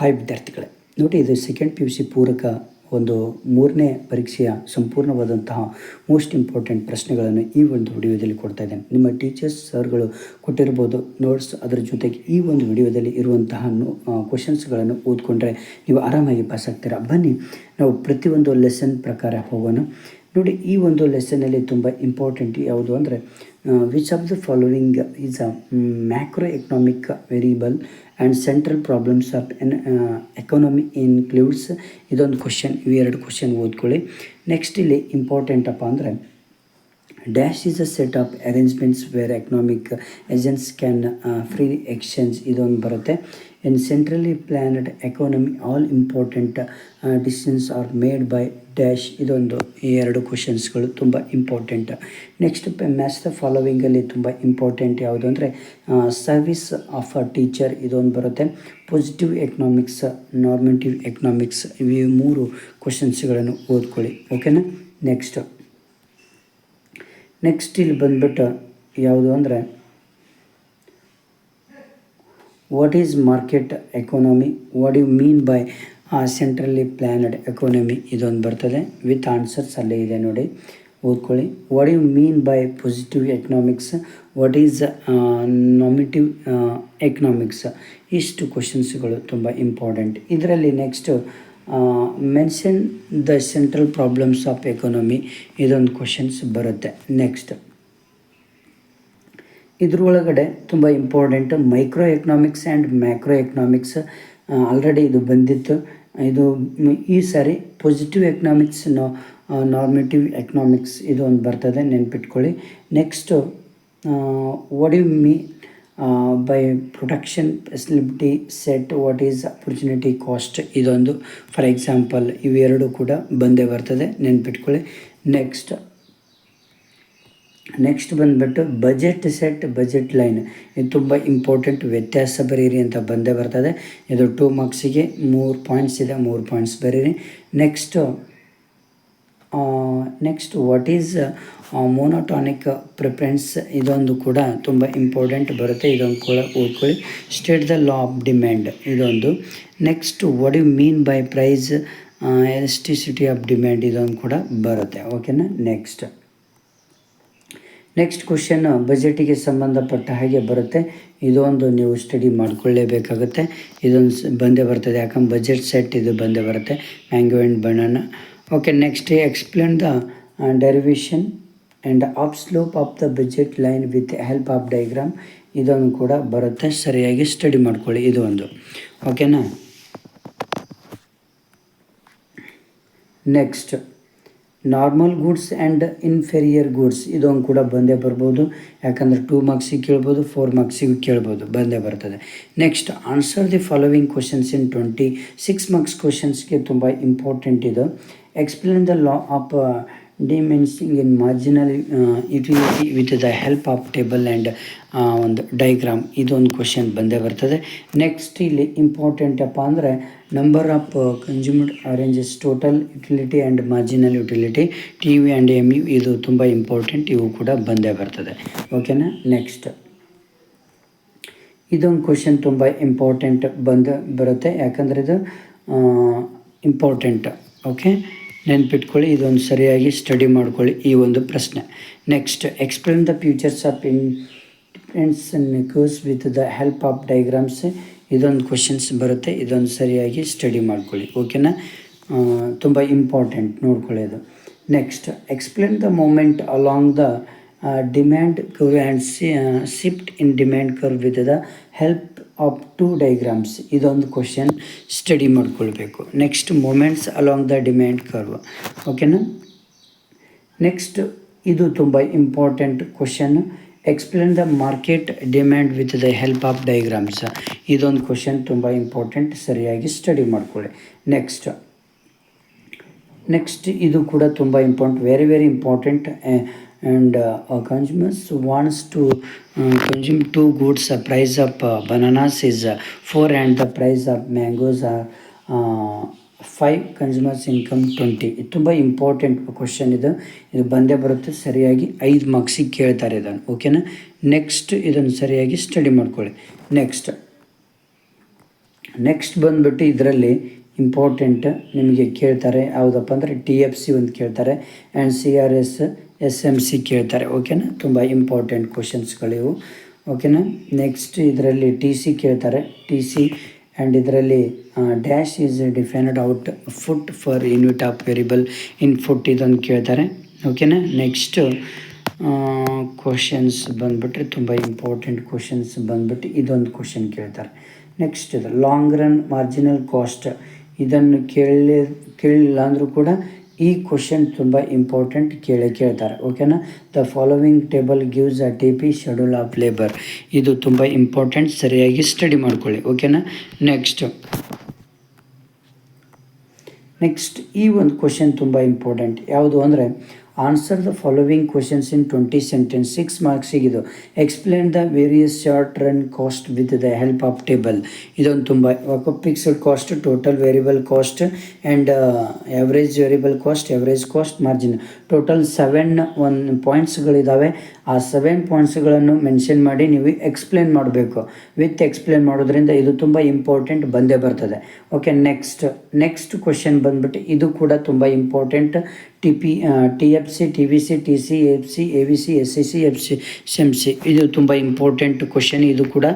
Hi ವಿದ್ಯಾರ್ಥಿಗಳೇ. ನೋಡಿ, ಇದು ಸೆಕೆಂಡ್ ಪಿ ಯು ಸಿ ಪೂರಕ ಒಂದು ಮೂರನೇ ಪರೀಕ್ಷೆಯ ಸಂಪೂರ್ಣವಾದಂತಹ ಮೋಸ್ಟ್ ಇಂಪಾರ್ಟೆಂಟ್ ಪ್ರಶ್ನೆಗಳನ್ನು ಈ ಒಂದು ವಿಡಿಯೋದಲ್ಲಿ ಕೊಡ್ತಾ ಇದ್ದೇನೆ. ನಿಮ್ಮ ಟೀಚರ್ಸ್ ಸರ್ಗಳು ಕೊಟ್ಟಿರ್ಬೋದು ನೋಟ್ಸ್ ಅದರ ಜೊತೆಗೆ ಈ ಒಂದು ವಿಡಿಯೋದಲ್ಲಿ ಇರುವಂತಹ ಕ್ವಶನ್ಸ್ಗಳನ್ನು ಓದ್ಕೊಂಡ್ರೆ ನೀವು ಆರಾಮಾಗಿ ಪಾಸ್ ಆಗ್ತೀರಾ. ಬನ್ನಿ, ನಾವು ಪ್ರತಿಯೊಂದು ಲೆಸನ್ ಪ್ರಕಾರ ಹೋಗೋಣ. ನೋಡಿ, ಈ ಒಂದು ಲೆಸನಲ್ಲಿ ತುಂಬ ಇಂಪಾರ್ಟೆಂಟ್ ಯಾವುದು ಅಂದರೆ which of the following is a macro economic variable and central problems of an economy includes ಇದೊಂದು ಕ್ವಶನ್ ಎರಡು ಕ್ವಶನ್ ಓದ್ಕೊಳ್ಳಿ. ನೆಕ್ಸ್ಟ್ ಇಲ್ಲಿ ಇಂಪಾರ್ಟೆಂಟ್ ಅಪ್ಪ ಅಂದರೆ dash is a set of arrangements where economic agents can free exchange ಇದೊಂದು ಬರುತ್ತೆ. In centrally planned economy all important distance are made by dash ಇದೊಂದು ಈ ಎರಡು ಕ್ವಶನ್ಸ್ಗಳು ತುಂಬ ಇಂಪಾರ್ಟೆಂಟ್ ನೆಕ್ಸ್ಟ್ ಮ್ಯಾಚ್ ದ ಫಾಲೋವಿಂಗಲ್ಲಿ ತುಂಬ ಇಂಪಾರ್ಟೆಂಟ್ ಯಾವುದು ಅಂದರೆ ಸರ್ವಿಸ್ ಆಫ್ ಅ ಟೀಚರ್ ಇದೊಂದು ಬರುತ್ತೆ. ಪಾಸಿಟಿವ್ ಎಕನಾಮಿಕ್ಸ್ ನಾರ್ಮೆಟಿವ್ ಎಕನಾಮಿಕ್ಸ್ ಇವು ಮೂರು ಕ್ವಶನ್ಸ್ಗಳನ್ನು ಓದ್ಕೊಳ್ಳಿ. ಓಕೆನಾ ನೆಕ್ಸ್ಟ್ ನೆಕ್ಸ್ಟ್ ಇಲ್ಲಿ ಬಂದ್ಬಿಟ್ಟು ಯಾವುದು ಅಂದರೆ what is market economy what you mean by centrally planned economy ಇದೊಂದು ಬರ್ತದೆ. ವಿತ್ ಆನ್ಸರ್ಸ್ ಅಲ್ಲೇ ಇದೆ ನೋಡಿ. ಓದ್ಕೊಳ್ಳಿ. What you mean by positive economics what is normative economics ಇಷ್ಟು ಕ್ವಶನ್ಸ್ಗಳು ತುಂಬ ಇಂಪಾರ್ಟೆಂಟ್ ಇದರಲ್ಲಿ next mention the central problems of economy ಇದೊಂದು ಕ್ವಶನ್ಸ್ ಬರುತ್ತೆ. ನೆಕ್ಸ್ಟ್ ಇದ್ರೊಳಗಡೆ ತುಂಬ important micro economics and macro economics already ಇದು ಬಂದಿತ್ತು. ಇದು ಈ ಸಾರಿ ಪಾಸಿಟಿವ್ ಎಕನಾಮಿಕ್ಸ್ ನಾರ್ಮೇಟಿವ್ ಎಕನಾಮಿಕ್ಸ್ ಇದು ಒಂದು ಬರ್ತದೆ, ನೆನ್ಪಿಟ್ಕೊಳ್ಳಿ. Next what you mean by production facility set what is opportunity cost ಇದೊಂದು ಫಾರ್ ಎಕ್ಸಾಂಪಲ್ ಇವೆರಡು ಕೂಡ ಬಂದೇ ಬರ್ತದೆ, ನೆನ್ಪಿಟ್ಕೊಳ್ಳಿ. ನೆಕ್ಸ್ಟ್ ನೆಕ್ಸ್ಟ್ ಬಂದುಬಿಟ್ಟು ಬಜೆಟ್ ಸೆಟ್ ಬಜೆಟ್ ಲೈನ್ ಇದು ತುಂಬ ಇಂಪಾರ್ಟೆಂಟ್ ವ್ಯತ್ಯಾಸ ಬರೀರಿ ಅಂತ ಬಂದೇ ಬರ್ತದೆ. ಇದು ಟೂ ಮಾರ್ಕ್ಸಿಗೆ ಮೂರು ಪಾಯಿಂಟ್ಸ್ ಇದೆ, ಮೂರು ಪಾಯಿಂಟ್ಸ್ ಬರೀರಿ. Next next what is monotonic preference ಇದೊಂದು ಕೂಡ ತುಂಬ ಇಂಪಾರ್ಟೆಂಟ್ ಬರುತ್ತೆ. ಇದೊಂದು ಕೂಡ ಓದ್ಕೊಳ್ಳಿ state the law of demand ಇದೊಂದು. Next what you mean by price electricity of demand ಇದೊಂದು ಕೂಡ ಬರುತ್ತೆ. ಓಕೆನಾ ನೆಕ್ಸ್ಟ್ ನೆಕ್ಸ್ಟ್ ಕ್ವಶನ್ ಬಜೆಟಿಗೆ ಸಂಬಂಧಪಟ್ಟ ಹಾಗೆ ಬರುತ್ತೆ. ಇದೊಂದು ನೀವು ಸ್ಟಡಿ ಮಾಡಿಕೊಳ್ಳೇಬೇಕಾಗುತ್ತೆ. ಇದೊಂದು ಬಂದೇ ಬರ್ತದೆ. ಯಾಕಂದ್ರೆ ಬಜೆಟ್ ಸೆಟ್ ಇದು ಬಂದೇ ಬರುತ್ತೆ. Mango and banana okay next explain the derivation and of slope of the budget line with help of diagram ಇದೊಂದು ಕೂಡ ಬರುತ್ತೆ. ಸರಿಯಾಗಿ ಸ್ಟಡಿ ಮಾಡ್ಕೊಳ್ಳಿ. ಇದು ಒಂದು. ಓಕೆನಾ next normal goods and inferior goods ಇದೊಂದು ಕೂಡ ಬಂದೇ ಬರ್ಬೋದು. ಯಾಕಂದರೆ ಟೂ ಮಾರ್ಕ್ಸಿಗೆ ಕೇಳ್ಬೋದು ಫೋರ್ ಮಾರ್ಕ್ಸಿಗೂ ಕೇಳ್ಬೋದು. ಬಂದೇ ಬರ್ತದೆ. Next answer the following questions in twenty six marks ಕ್ವಶನ್ಸ್ಗೆ ತುಂಬ ಇಂಪಾರ್ಟೆಂಟ್ ಇದು. Explain the law of diminishing in marginal utility with the help of table and ಒಂದು ಡೈಗ್ರಾಮ್ ಇದೊಂದು ಕ್ವಶನ್ ಬಂದೇ ಬರ್ತದೆ. ನೆಕ್ಸ್ಟ್ ಇಲ್ಲಿ ಇಂಪಾರ್ಟೆಂಟ್ ಅಪ್ಪ ಅಂದರೆ number of consumer arranges total utility and marginal utility T V and M U ಇದು ತುಂಬ important ಇವು ಕೂಡ ಬಂದೇ ಬರ್ತದೆ. ಓಕೆನಾ ನೆಕ್ಸ್ಟ್ ಇದೊಂದು ಕ್ವಶನ್ ತುಂಬ ಇಂಪಾರ್ಟೆಂಟ್ ಬಂದು ಬರುತ್ತೆ. ಯಾಕಂದರೆ ಇದು ಇಂಪಾರ್ಟೆಂಟ್ ಓಕೆ ನೆನ್ಪಿಟ್ಕೊಳ್ಳಿ, ಇದೊಂದು ಸರಿಯಾಗಿ ಸ್ಟಡಿ ಮಾಡ್ಕೊಳ್ಳಿ ಈ ಒಂದು ಪ್ರಶ್ನೆ. Next explain the futures of in course with the help of diagrams ಇದೊಂದು ಕ್ವಶನ್ಸ್ ಬರುತ್ತೆ, ಇದೊಂದು ಸರಿಯಾಗಿ ಸ್ಟಡಿ ಮಾಡ್ಕೊಳ್ಳಿ ಓಕೆನಾ ತುಂಬ ಇಂಪಾರ್ಟೆಂಟ್ ನೋಡ್ಕೊಳ್ಳಿ ಅದು. Next explain the movement along the demand curve and C shift in demand curve with the help of two diagrams ಇದೊಂದು ಕ್ವಶನ್ ಸ್ಟಡಿ ಮಾಡ್ಕೊಳ್ಬೇಕು. Next movements along the demand curve ಓಕೆನಾ ನೆಕ್ಸ್ಟ್ ಇದು ತುಂಬ important question explain the market demand with the help of diagrams ಇದೊಂದು question ತುಂಬ important ಸರಿಯಾಗಿ study ಮಾಡ್ಕೊಳ್ಳಿ. Next next ಇದು ಕೂಡ ತುಂಬ important very very important and consumers wants to consume to goods price of bananas four, four and the price of mangoes Uh, five consumers income twenty ಇದು ತುಂಬ important question ಇದು. ಇದು ಬಂದೇ ಬರುತ್ತೆ. ಸರಿಯಾಗಿ ಐದು ಮಾರ್ಕ್ಸಿಗೆ ಕೇಳ್ತಾರೆ ಇದನ್ನು. ಓಕೆನಾ ನೆಕ್ಸ್ಟ್ ಇದನ್ನು ಸರಿಯಾಗಿ ಸ್ಟಡಿ ಮಾಡ್ಕೊಳ್ಳಿ. ನೆಕ್ಸ್ಟ್ ನೆಕ್ಸ್ಟ್ ಬಂದುಬಿಟ್ಟು ಇದರಲ್ಲಿ ಇಂಪಾರ್ಟೆಂಟ್ ನಿಮಗೆ ಕೇಳ್ತಾರೆ. ಯಾವುದಪ್ಪ ಅಂದರೆ ಟಿ ಎಫ್ ಸಿ ಒಂದು ಕೇಳ್ತಾರೆ. And C R S S M C ಕೇಳ್ತಾರೆ ಓಕೆನಾ ತುಂಬ ಇಂಪಾರ್ಟೆಂಟ್ ಕ್ವಶನ್ಸ್ಗಳಿವು ಓಕೆನಾ ನೆಕ್ಸ್ಟ್ ಇದರಲ್ಲಿ ಟಿ ಸಿ ಕೇಳ್ತಾರೆ. ಟಿ ಸಿ ಆ್ಯಂಡ್ ಇದರಲ್ಲಿ dash is defined output for unit of variable input ಇದೊಂದು ಕೇಳ್ತಾರೆ ಓಕೆನಾ ನೆಕ್ಸ್ಟು ಕ್ವಶನ್ಸ್ ಬಂದುಬಿಟ್ರೆ ತುಂಬ ಇಂಪಾರ್ಟೆಂಟ್ ಕ್ವಶನ್ಸ್ ಬಂದುಬಿಟ್ಟು ಇದೊಂದು ಕ್ವಶನ್ ಕೇಳ್ತಾರೆ. ನೆಕ್ಸ್ಟ್ ಇದು ಲಾಂಗ್ ರನ್ ಮಾರ್ಜಿನಲ್ ಕಾಸ್ಟ್ ಇದನ್ನು ಕೇಳಿ ಕೇಳಿಲ್ಲ ಅಂದರೂ ಕೂಡ ಈ ಕ್ವಶನ್ ತುಂಬ ಇಂಪಾರ್ಟೆಂಟ್ ಕೇಳಿ ಕೇಳ್ತಾರೆ ಓಕೆನಾ the following table gives a T P schedule of labour ಇದು ತುಂಬ ಇಂಪಾರ್ಟೆಂಟ್ ಸರಿಯಾಗಿ ಸ್ಟಡಿ ಮಾಡ್ಕೊಳ್ಳಿ ಓಕೆನಾ ನೆಕ್ಸ್ಟ್ ನೆಕ್ಸ್ಟ್ ಈ ಒಂದು ಕ್ವಶನ್ ತುಂಬ ಇಂಪಾರ್ಟೆಂಟ್ ಯಾವುದು ಅಂದರೆ answer the following questions in twenty sentence six ಮಾರ್ಕ್ಸಿಗಿದು explain the various short run cost with the help of table ಇದೊಂದು ತುಂಬ fixed cost total variable cost and average variable cost average cost margin total seven one ಪಾಯಿಂಟ್ಸ್ಗಳಿದ್ದಾವೆ ಆ seven ಪಾಯಿಂಟ್ಸ್ಗಳನ್ನು mention ಮಾಡಿ ನೀವು explain ಮಾಡಬೇಕು. With explain ಮಾಡೋದ್ರಿಂದ ಇದು ತುಂಬ important ಬಂದೇ ಬರ್ತದೆ. ಓಕೆ ನೆಕ್ಸ್ಟ್ ನೆಕ್ಸ್ಟ್ ಕ್ವಶನ್ ಬಂದ್ಬಿಟ್ಟು ಇದು ಕೂಡ ತುಂಬ important T P T F C T V C T C F C A V C S C C F C M C ಇದು ತುಂಬ ಇಂಪಾರ್ಟೆಂಟ್ ಕ್ವಶನ್ ಇದು ಕೂಡ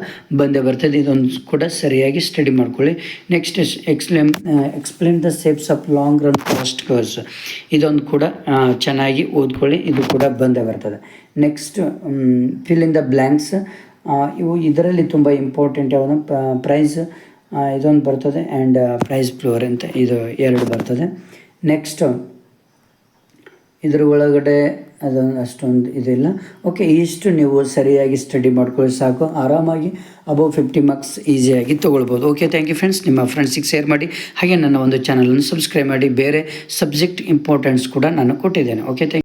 ಬಂದೇ ಬರ್ತದೆ. ಇದೊಂದು ಕೂಡ ಸರಿಯಾಗಿ ಸ್ಟಡಿ ಮಾಡ್ಕೊಳ್ಳಿ. Next explain explain the shapes of long run cost curves ಇದೊಂದು ಕೂಡ ಚೆನ್ನಾಗಿ ಓದ್ಕೊಳ್ಳಿ. ಇದು ಕೂಡ ಬಂದೇ ಬರ್ತದೆ. Next fill in the blanks ಇವು ಇದರಲ್ಲಿ ತುಂಬ ಇಂಪಾರ್ಟೆಂಟ್ ಯಾವುದು? ಪ್ರೈಸ್ ಇದೊಂದು ಬರ್ತದೆ. ಆ್ಯಂಡ್ ಪ್ರೈಸ್ ಫ್ಲೋರ್ ಅಂತ ಇದು ಎರಡು ಬರ್ತದೆ. ನೆಕ್ಸ್ಟ್ ಇದ್ರ ಒಳಗಡೆ ಅದೊಂದು ಅಷ್ಟೊಂದು ಇದಿಲ್ಲ. ಓಕೆ ಇಷ್ಟು ನೀವು ಸರಿಯಾಗಿ ಸ್ಟಡಿ ಮಾಡ್ಕೊಳ್ಳಿ ಸಾಕು. ಆರಾಮಾಗಿ ಅಬೌವ್ ಫಿಫ್ಟಿ ಮಾರ್ಕ್ಸ್ ಈಸಿಯಾಗಿ ತೊಗೊಳ್ಬೋದು. ಓಕೆ ಥ್ಯಾಂಕ್ ಯು ಫ್ರೆಂಡ್ಸ್ ನಿಮ್ಮ ಫ್ರೆಂಡ್ಸಿಗೆ ಶೇರ್ ಮಾಡಿ. ಹಾಗೆ ನನ್ನ ಒಂದು ಚಾನಲನ್ನು ಸಬ್ಸ್ಕ್ರೈಬ್ ಮಾಡಿ. ಬೇರೆ ಸಬ್ಜೆಕ್ಟ್ ಇಂಪಾರ್ಟೆನ್ಸ್ ಕೂಡ ನಾನು ಕೊಟ್ಟಿದ್ದೇನೆ. Okay thank